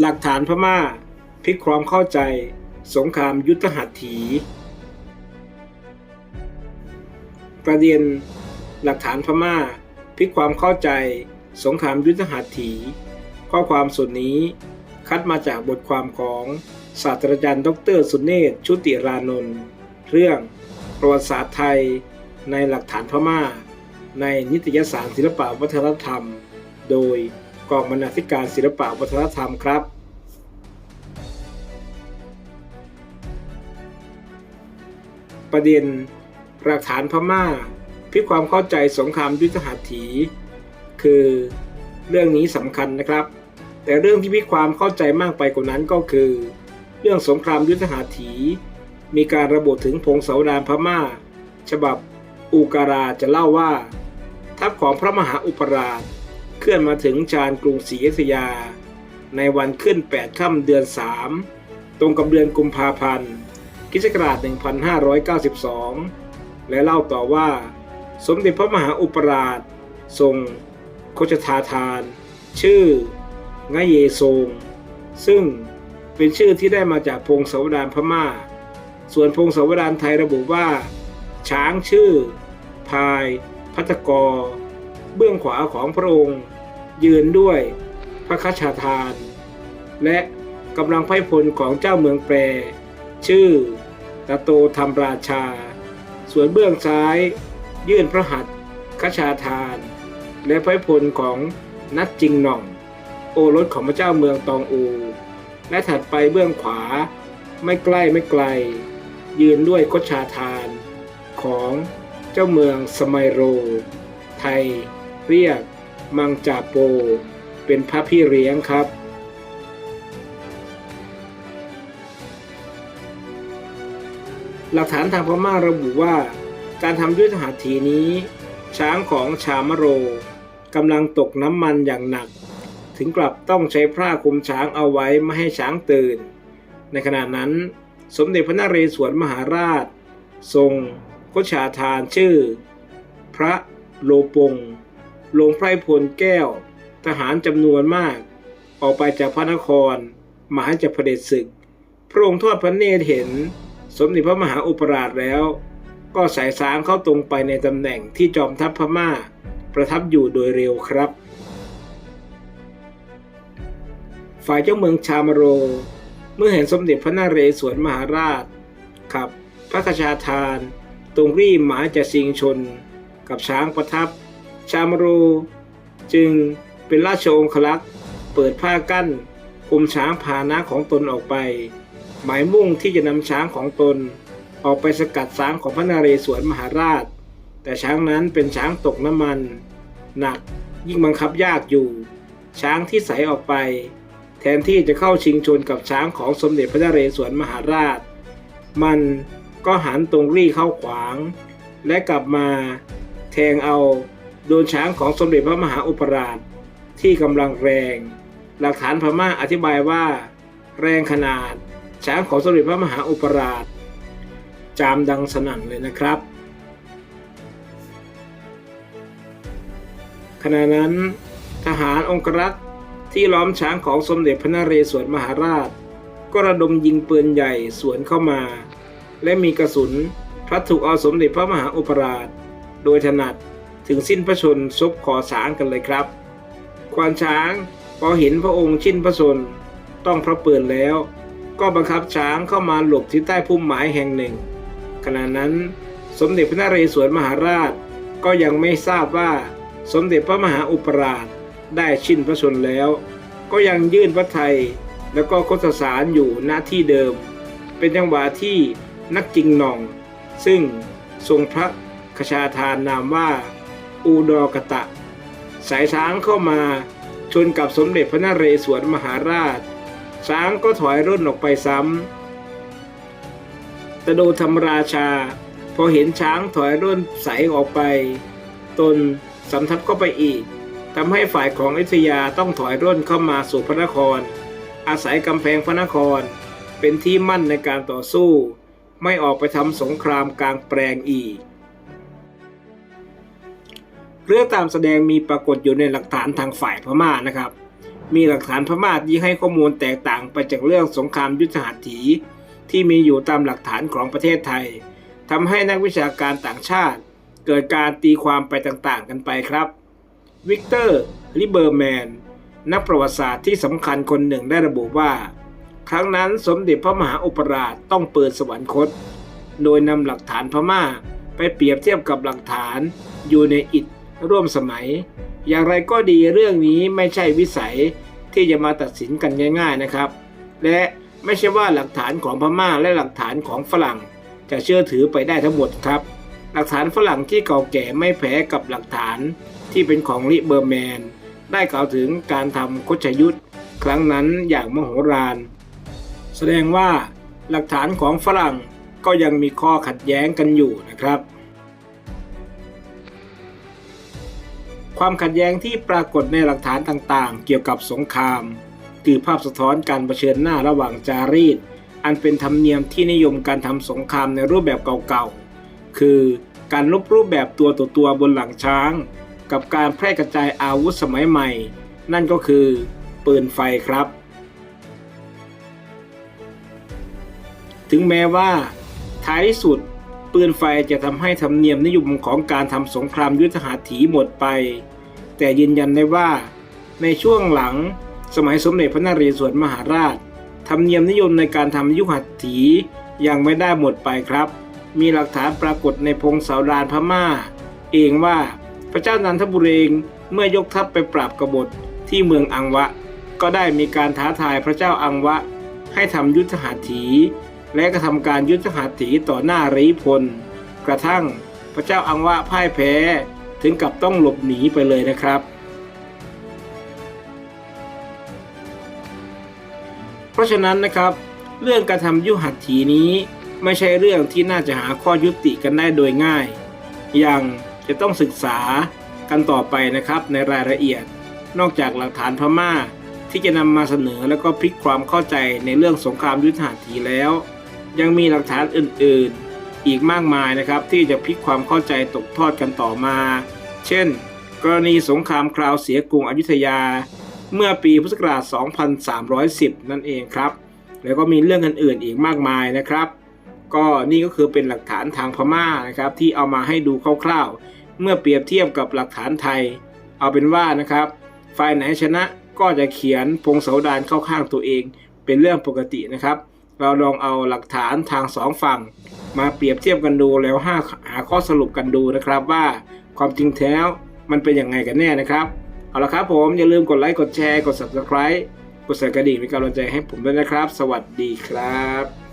หลักฐานพม่าพลิกความเข้าใจ สงครามยุทธหัตถี ประเด็น หลักฐานพม่าพลิกความเข้าใจ สงครามยุทธหัตถี ข้อความส่วนนี้คัดมาจากบทความของศาสตราจารย์ดอกเตอรสุเนศชุติรานนท์เรื่องประวัติศาสตร์ไทยในหลักฐานพม่า ในนิตยสารศิลปวัฒนธรรม โดย องบรรณาธิการศิลปะวัฒนธรรมครับ ประเด็นหลักฐานพม่าพิความเข้าใจสงครามยุทธหัตถี คือเรื่องนี้สำคัญนะครับ แต่เรื่องที่พิความเข้าใจมากไปกว่านั้นก็คือ เรื่องสงครามยุทธหัตถี มีการระบุถึงพงศาวดารพม่า ฉบับอูการาจะเล่าว่า ทัพของพระมหาอุปราช เคลื่อนมาถึงชานกรุงศรีอยุธยา ในวันขึ้น 8 ค่ำเดือน 3 ตรงกับเดือนกุมภาพันธ์คริศักราช1592 และเล่าต่อว่า สมเด็จพระมหาอุปราช ทรงโคชทาทาน ชื่องะเยซงซึ่งเป็นชื่อที่ได้มาจากพงศาวดารพม่า ส่วนพงศาวดารไทยระบุว่า ช้างชื่อ พาย พัตกร เบื้องขวาของพระองค์ ยืนด้วยพระคชาทาน และกำลังไพ่พลของเจ้าเมืองแปร ชื่อตะโตธรรมราชา ส่วนเบื้องซ้าย ยื่นพระหัตถ์คชาทาน และไพ่พลของนัดจิงหน่อง โอรสของพระเจ้าเมืองตองอู และถัดไปเบื้องขวาไม่ใกล้ไม่ไกล ยืนด้วยคชาทาน ของเจ้าเมืองสมัยโร ไทยเรียก มังจาโป เป็นพระพี่เลี้ยงครับ หลักฐานทางพม่าระบุว่า การทำยุทธหัตถีนี้ ช้างของชามโรกำลังตกน้ำมันอย่างหนัก ถึงกลับต้องใช้ผ้าคลุมช้างเอาไว้ไม่ให้ช้างตื่น ในขณะนั้น สมเด็จพระนเรศวรมหาราช ทรงก็ชาทานชื่อ พระโลปง ลงไพรพลแก้ว ทหารจำนวนมาก ออกไปจากพระนครหมายจะเผด็จศึก พระองค์ทอดพระเนตรเห็น สมเด็จพระมหาอุปราชแล้ว ก็สายสางเข้าตรงไปในตำแหน่งที่จอมทัพพม่า ประทับอยู่โดยเร็วครับ ฝ่ายเจ้าเมืองชามโร เมื่อเห็นสมเด็จพระนเรศวรมหาราชขับ พระคชาทาน ตรงรีบหมาจะสิงชน กับช้างประทับ ชามโรจึงเป็นราชองคลักษ์เปิดผ้ากั้นคุมช้างพาหนะของตนออกไป หมายมุ่งที่จะนำช้างของตน ออกไปสกัดช้างของพระนเรศวรมหาราช แต่ช้างนั้นเป็นช้างตกน้ำมัน หนักยิ่งบังคับยากอยู่ ช้างที่ใสออกไป แทนที่จะเข้าชิงชนกับช้างของสมเด็จพระนเรศวรมหาราช มันก็หันตรงรี่เข้าขวาง และกลับมาแทงเอา โดนช้างของสมเด็จพระมหาอุปราชที่กำลังแรง หลักฐานพม่าอธิบายว่า แรงขนาดช้างของสมเด็จพระมหาอุปราช จามดังสนั่นเลยนะครับ ขณะนั้นทหารองครักษ์ที่ล้อมช้างของสมเด็จพระนเรศวรมหาราช ก็ระดมยิงปืนใหญ่สวนเข้ามา และมีกระสุนพลัดถูกเอาสมเด็จพระมหาอุปราช โดยถนัด ถึงสิ้นพระชนซบขอสางกันเลยครับควานช้างพอเห็นพระองค์ชิ้นพระชนต้องพระเปือนแล้ว ก็บังคับช้างเข้ามาหลบที่ใต้พุ่มไม้แห่งหนึ่ง ขณะนั้นสมเด็จพระนเรศวรมหาราชก็ยังไม่ทราบว่าสมเด็จพระมหาอุปราชได้ชิ้นพระชนแล้ว ก็ยังยื่นพระไทยแล้วก็โคตสารอยู่หน้าที่เดิม เป็นจังหวะที่นักจิงหน่อง ซึ่งทรงพระคชาทานนามว่า อูดอกตะ สายช้างเข้ามาชนกับสมเด็จพระนเรศวรมหาราช ช้างก็ถอยร่นออกไปซ้ำตะโดธรรมราชา พอเห็นช้างถอยร่นใสออกไป ตนสำทับเข้าไปอีกทำให้ฝ่ายของอยุธยาต้องถอยร่นเข้ามาสู่พระนคร อาศัยกำแพงพระนคร เป็นที่มั่นในการต่อสู้ ไม่ออกไปทำสงครามกลางแปลงอีก เรื่องตามแสดงมีปรากฏอยู่ในหลักฐานทางฝ่ายพม่านะครับ มีหลักฐานพม่าที่ให้ข้อมูลแตกต่างไปจากเรื่องสงครามยุทธหัตถี ที่มีอยู่ตามหลักฐานของประเทศไทยทำให้นักวิชาการต่างชาติ เกิดการตีความไปต่างๆ กันไปครับวิกเตอร์ลิเบอร์แมนนักประวัติศาสตร์ที่สำคัญคนหนึ่งได้ระบุว่า ครั้งนั้นสมเด็จพระมหาอุปราชต้องเปิดสวรรคต โดยนำหลักฐานพม่าไปเปรียบเทียบกับหลักฐานอยู่ในอิฐ ร่วมสมัย อย่างไรก็ดีเรื่องนี้ไม่ใช่วิสัยที่จะมาตัดสินกันง่าย ๆนะครับ และไม่ใช่ว่าหลักฐานของพม่าและหลักฐานของฝรั่ง จะเชื่อถือไปได้ทั้งหมดครับ หลักฐานฝรั่งที่เก่าแก่ไม่แพ้กับหลักฐานที่เป็นของลิเบอร์แมน ได้กล่าวถึงการทำคชยุทธครั้งนั้นอย่างมโหฬารแสดงว่าหลักฐานของฝรั่งก็ยังมีข้อขัดแย้งกันอยู่นะครับ ความขัดแย้งที่ปรากฏในหลักฐานต่างๆ เกี่ยวกับสงคราม คือภาพสะท้อนการเผชิญหน้าระหว่างจารีต อันเป็นธรรมเนียมที่นิยมการทำสงครามในรูปแบบเก่าๆ คือการลบรูปแบบตัวต่อตัวบนหลังช้าง กับการแพร่กระจายอาวุธสมัยใหม่ นั่นก็คือปืนไฟครับ ถึงแม้ว่า ท้ายที่สุด ปืนไฟจะทำให้ธรรมเนียมนิยมของการทำสงครามยุทธหัตถีหมดไป แต่ยืนยันได้ว่า ในช่วงหลังสมัยสมเด็จพระนเรศวรมหาราช ธรรมเนียมนิยมในการทำยุทธหัตถียังไม่ได้หมดไปครับ มีหลักฐานปรากฏในพงศาวดารพม่า เองว่าพระเจ้านันทบุรีเมื่อยกทัพไปปราบกบฏที่เมืองอังวะ ก็ได้มีการท้าทายพระเจ้าอังวะ ให้ทำยุทธหัตถี และกระทำการยุทธหัตถีต่อหน้ารีพล กระทั่งพระเจ้าอังวะพ่ายแพ้ถึงกับต้องหลบหนีไปเลยนะครับ เพราะฉะนั้นนะครับ เรื่องการทำยุทธหัตถีนี้ไม่ใช่เรื่องที่น่าจะหาข้อยุติกันได้โดยง่าย ยังจะต้องศึกษากันต่อไปนะครับในรายละเอียด นอกจากหลักฐานพม่าที่จะนำมาเสนอแล้วก็พลิกความเข้าใจในเรื่องสงครามยุทธหัตถีแล้ว ยังมีหลักฐานอื่นๆ อีกมากมายนะครับ ที่จะพลิกความเข้าใจตกทอดกันต่อมา เช่น กรณีสงครามคราวเสียกรุงอยุธยา เมื่อปีพุทธศักราช 2310 นั่นเองครับ แล้วก็มีเรื่องอื่นๆอีกมากมายนะครับ ก็นี่ก็คือเป็นหลักฐานทางพม่านะครับ ที่เอามาให้ดูคร่าวๆ เมื่อเปรียบเทียบกับหลักฐานไทย เอาเป็นว่านะครับฝ่ายไหนชนะก็จะเขียนพงศาวดารเข้าข้างตัวเอง เป็นเรื่องปกตินะครับ เราลองเอาหลักฐานทางสองฝั่ง มาเปรียบเทียบกันดูแล้วหาหาข้อสรุปกันดูนะครับว่าความจริงแท้มันเป็นยังไงกันแน่นะครับ เอาละครับผมอย่าลืมกดไลค์กดแชร์กด subscribe กดสั่นกระดิ่งเป็นกำลังใจให้ผมด้วยนะครับ สวัสดีครับ